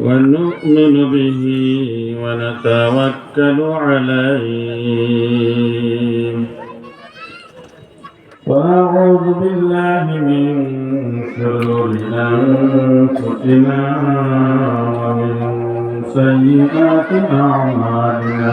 ونؤمن به ونتوكل عليه. ونعوذ بالله من شرور أنفسنا ومن سيئات أعمالنا.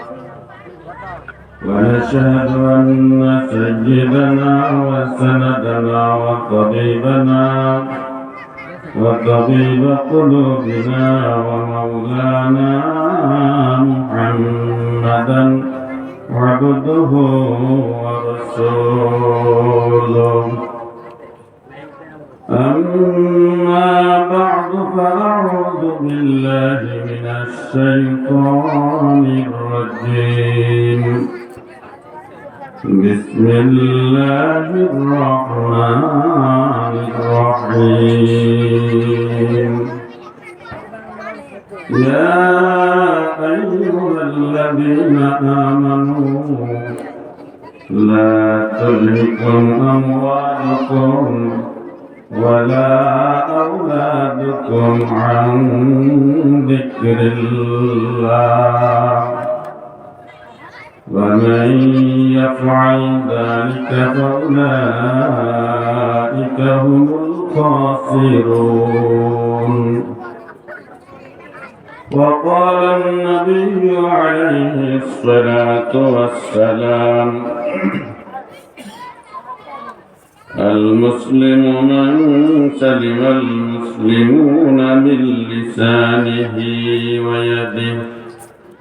ونشهد أن سيدنا وسندنا وطبيبنا وطبيب قلوبنا ومولانا محمدا عبده ورسوله. أما بعد فأعوذ بالله من الشيطان بسم الله الرحمن الرحيم. يا أيها الذين آمنوا لا تلهكم أموالكم ولا أولادكم عن ذكر الله. ومن يفعل ذلك فأولئك هم الخاسرون. وقال النبي عليه الصلاة والسلام المسلم من سلم المسلمون من لسانه ويده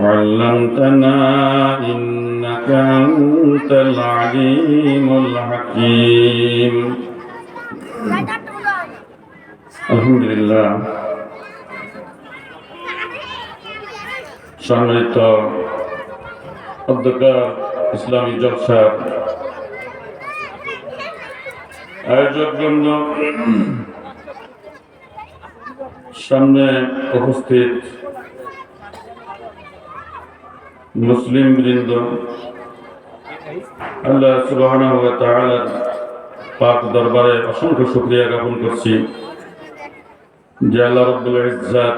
علمتنا إنك أنت العليم الحكيم الحمد لله সম্মানিত অধ্যকার ইসলামী জলসার আয়োজকবৃন্দ সামনে উপস্থিত মুসলিম বৃন্দ। আল্লাহ তাআলার পাক দরবারে অসংখ্য শুকরিয়া জ্ঞাপন করছি যে আল্লাহ রাব্বুল ইজ্জাত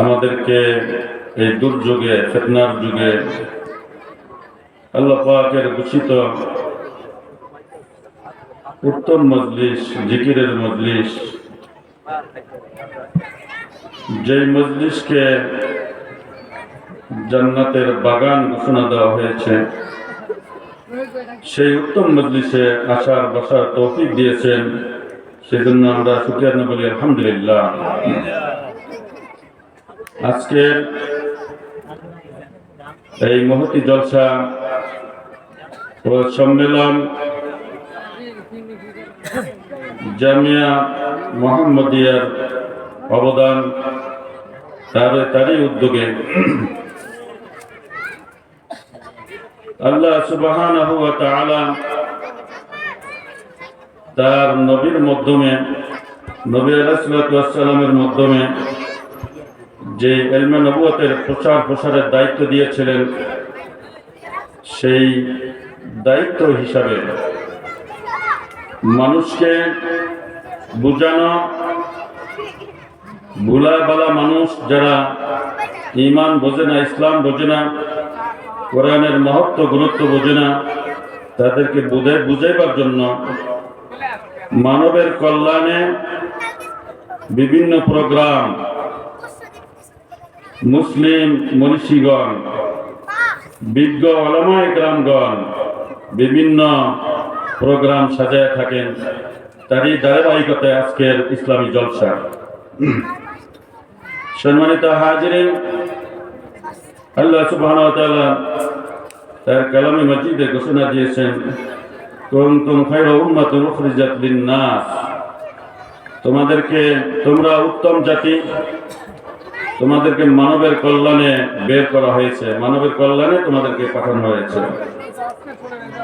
আমাদেরকে এই দুর্যোগে, ফিতনার যুগে আল্লাহ পাকের ঘোষিত উত্তম মজলিস, জিকিরের মজলিস, যেই মজলিসকে জান্নাতের বাগান ঘোষণা দেওয়া হয়েছে। সেই উত্তম মজলিসে আসার বসার তৌফিক দিয়েছেন। সেজন্য আমরা শুক্রিয়া বলি, আলহামদুলিল্লাহ। আজকের এই মহতি জলসা ও সম্মেলন জামিয়া মোহাম্মদিয়ার অবদান, তার তারই উদ্যোগে আল্লাহ সুবহানাহু ওয়া তার নবীর মাধ্যমে, নবী আলাইহিসসালামের মাধ্যমে যে এলমে নবুয়তের প্রচার প্রসারের দায়িত্ব দিয়েছিলেন, সেই দায়িত্ব হিসাবে মানুষকে বুঝানো ভুলাবালা মানুষ যারা ইমান বোঝে না, ইসলাম বোঝে না কোরআনের মহত্ব গুরুত্ব বোঝে না, তাদেরকে বুঝে বুঝাইবার জন্য মানবের কল্যাণে বিভিন্ন প্রোগ্রাম, মুসলিম মনীষীগণ, বিজ্ঞ আলমায় গ্রামগণ বিভিন্ন প্রোগ্রাম সাজায় থাকেন। তারই ধারাবাহিকতায় আজকের ইসলামী জলসা। সম্মানিত হাজিরিন আল্লাহ তাআলা তার কালামে মজিদে ঘোষণা দিয়েছেন, কুনতুম খায়রা উম্মাতিন উখরিজাত লিন-নাস। তোমাদেরকে, তোমরা উত্তম জাতি, তোমাদেরকে মানবের কল্যাণে বের করা হয়েছে, মানবের কল্যাণে তোমাদেরকে পাঠানো হয়েছে।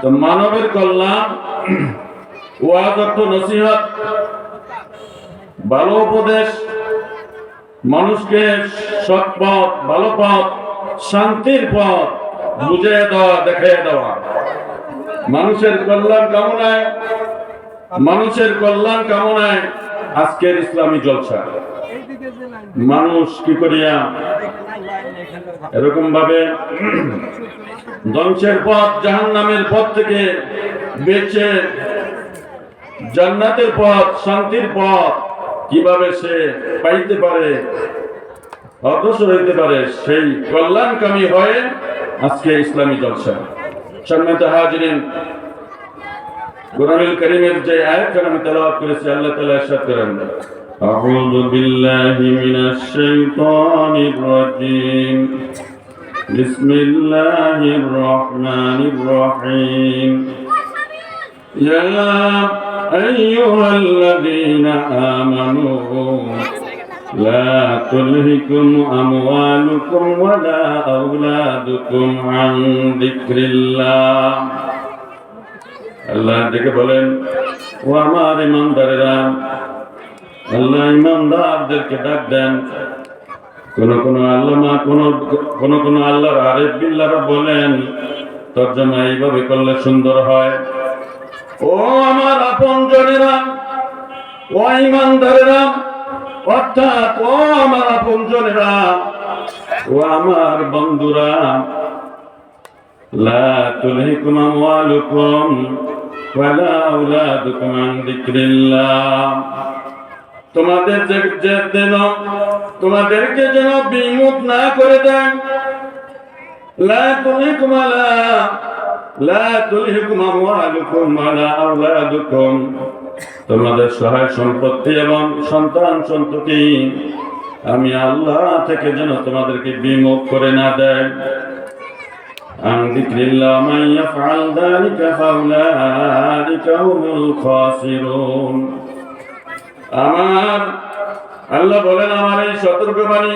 তো মানবের কল্যাণ, ওয়াজ অর্থ নসিহত, ভালো উপদেশ, মানুষকে সৎ পথ, ভালো পথ শান্তির পথ বুঝিয়ে দেওয়া দেখিয়ে দেওয়া। মানুষের কল্যাণ কামনায়, মানুষের কল্যাণ কামনায় আজকের ইসলামী জলসা। মানুষ কি করিয়া এরকম ভাবে ধ্বংসের পথ জাহান নামের পথ থেকে বেঁচে জান্নাতের পথ, শান্তির পথ কীভাবে সে পাইতে পারে অগ্রসর হইতে পারে সেই কল্যাণকামী হয়ে আজকে ইসলামী জলসা সম্মানিত হাজিরিন কোরআনুল করিমের যে আয়াতখান আমি তেলাওয়াত করেছি আল্লাহ তাআলা ইরশাদ করেন أعوذ بالله من الشيطان الرجيم بسم الله الرحمن الرحيم يا أيها الذين آمنوا لا تلهكم أموالكم ولا أولادكم عن ذكر الله আল্লাহ ডেকে বলেন ও আমার ইমানদারেরা আল্লাহ ইমানদারদেরকে ডাক দেন কোন কোন আল্লামা কোন কোন কোন আল্লাহর আরেফ বিল্লাহরা বলেন তর্জমা এইভাবে করলে সুন্দর হয় ও আমার আপন জনেরা ও ইমানদারেরা অর্থাৎ, ও আমার আপনজনেরা, ও আমার বন্ধুরা, লা তুলহিকুম আমওয়ালুকুম ওয়ালা আওলাদুকুম আন যিকরিল্লাহ। তোমাদের যেন, তোমাদেরকে যেন বিমুখ না করে দেন। লা তুলহিকুম আলা, লা তুলহিকুম আমওয়ালুকুম ওয়ালা আওলাদুকুম তোমাদের সহায় সম্পত্তি এবং সন্তান সন্ততি আমি আল্লাহ থেকে যেন তোমাদেরকে বিমুখ করে না দেয় عن ذكر الله من يفعل ذلك فأولئك هم الخاسرون আমার আল্লাহ বলেন আমার এই সতর্কবাণী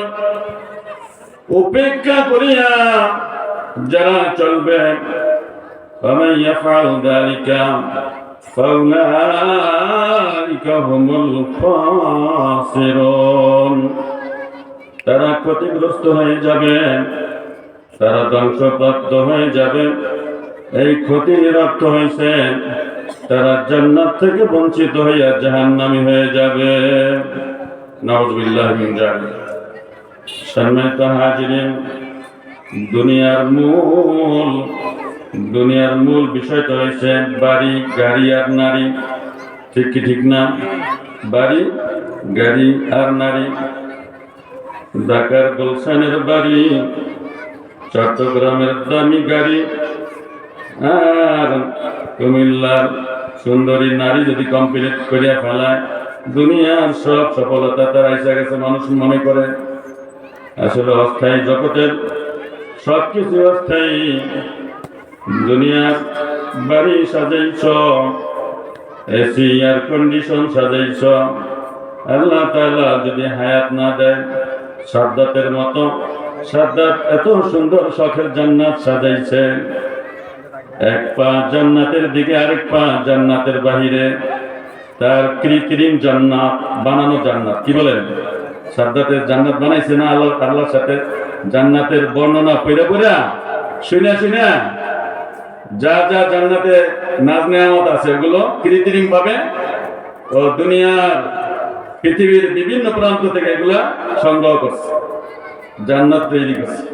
উপেক্ষা করিয়া যারা চলবে فمن يفعل ذلك فأولئك هم الخاسرون তারা ক্ষতিগ্রস্ত হয়ে যাবে তারা ধ্বংসপ্রাপ্ত হয়ে যাবে এই ক্ষতির অর্থ হয়েছে তারা জান্নাত থেকে বঞ্চিত হইয়া জাহান্নামী হয়ে যাবে নাউজুবিল্লাহ মিন জালিক সম্মানিত হাজিরিন দুনিয়ার মূল দুনিয়ার মূল বিষয়টা হয়েছে বাড়ি, গাড়ি আর নারী। ঠিক কি ঠিক না? বাড়ি, গাড়ি আর নারী। ঢাকার গুলশানের বাড়ি, চট্টগ্রামের দামি গাড়ি। আর কুমিল্লার সুন্দরী নারী যদি কমপ্লিট করিয়া ফেলায়, দুনিয়ার সব সফলতা তার এসে গেছে মানুষ মনে করে। আসলে অস্থায়ী জগতের সব কিছু অস্থায়ী। দুনিয়ার বাড়ি সাজাইছ এসি এয়ার কন্ডিশন সাজাইছ। আল্লাহ তাআলা যদি হায়াত না দেয়, সাদ্দাতের মতো, সাদ্দাত এত সুন্দর শখের জান্নাত সাজাইছে। এক পা জান্নাতের দিকে, আরেক পা জান্নাতের বাহিরে। তার কৃত্রিম জান্নাত, বানানো জান্নাত। কি বলেন? সাদ্দাতের জান্নাত বানাইছে না আল্লাহ আল্লাহর সাথে? জান্নাতের বর্ণনা পড়ে পড়া শুনে শুনে যা যা জান্নাতে নাজ নেয়ামত আছে ওগুলো কৃত্রিম ভাবে ও দুনিয়ার পৃথিবীর বিভিন্ন প্রান্ত থেকে এগুলা সংগ্রহ করছে, জান্নাত তৈরি করছে।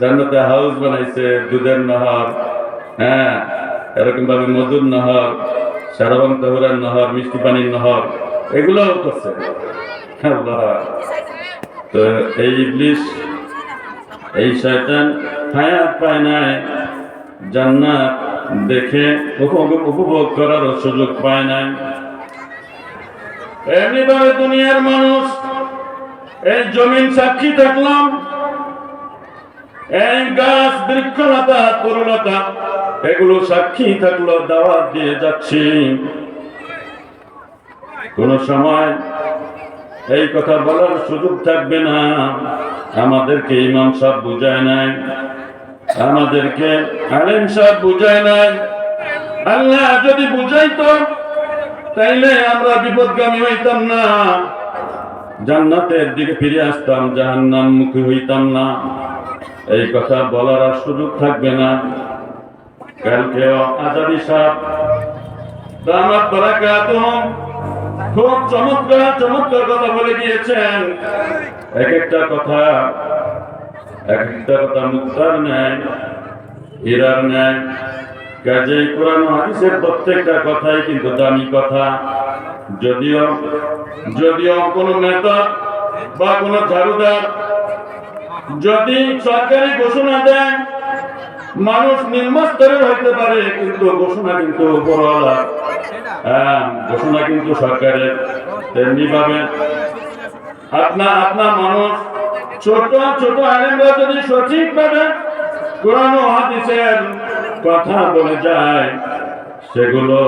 জান্নাতে হাউস বানাইছে, দুধের নহর হ্যাঁ এরকম ভাবে মধুর নহর সারাবং তহুরার নহর, মিষ্টি পানির নহর, এগুলোও করছে। তো এই ইবলিশ, এই শয়তান হায়াত পায় নাই। জান্নাত দেখে উপভোগ করার সুযোগ পায় নাই। এমনিভাবে দুনিয়ার মানুষ, এই জমিন সাক্ষী থাকলাম, এই গাছ বৃক্ষলতা এগুলো সাক্ষী থাকল, দাওয়াত দিয়ে যাচ্ছি। কোন সময় এই কথা বলার সুযোগ থাকবে না। আমাদেরকে ইমাম সাহেব বুঝায় নাই। আমাদেরকে আলেম সাহেব বুঝায় নাই। আল্লাহ যদি বুঝাইতো, তাইলে আমরা বিপদগামী হইতাম না। জান্নাতের দিকে ফিরে আসতাম জাহান্নাম মুখী হইতাম না। এই কথা বলার আর সুযোগ থাকবে না। কালকে আজাদি সাহ দামাত বারাকাতুহুম খুব চমৎকার চমৎকার কথা বলে গিয়েছেন। এক একটা কথা একটা ন্যায় হীরার ন্যায় কাজেই কোরআন প্রত্যেকটা কথাই কিন্তু দামি কথা। যদিও যদিও কোনো নেতা বা কোনো ঝাড়ুদার যদি সরকারি ঘোষণা দেয়, মানুষ নিম্নস্তরের হইতে পারে, কিন্তু ঘোষণা কিন্তু উপরওয়ালা। হ্যাঁ ঘোষণা কিন্তু সরকারের। তেমনি ভাবে আপনা আপনা মানুষ ছোট ছোট আলেমরা যদি সঠিকভাবে কোরআন ও হাদিসের কথা বলে যায়, সেগুলো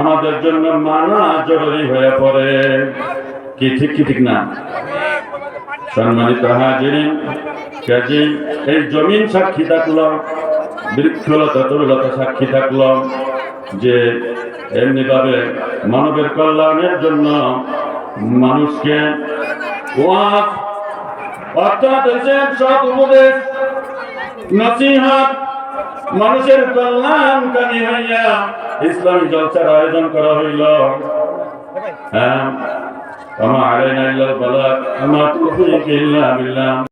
আমাদের জন্য মানা জরুরি হয়ে পড়ে। কি ঠিক কি ঠিক না? সম্মানিত হাজিরিন, কাজী, এই জমিন সাক্ষী থাকল, বৃক্ষলতা, তরুলতা সাক্ষী থাকল, যে এমনি ভাবে মানবের কল্যাণের জন্য মানুষকে ওয়াজ অর্থাৎ হয়েছেন সৎ উপদেশ, নসিহাত, মানুষের কল্যাণকামী হইয়া ইসলামী জলসার আয়োজন করা হইল। হ্যাঁ। আমার আলাইনা ইল্লাল বালাগ আমার তুফিক ইল্লা বিল্লাহ।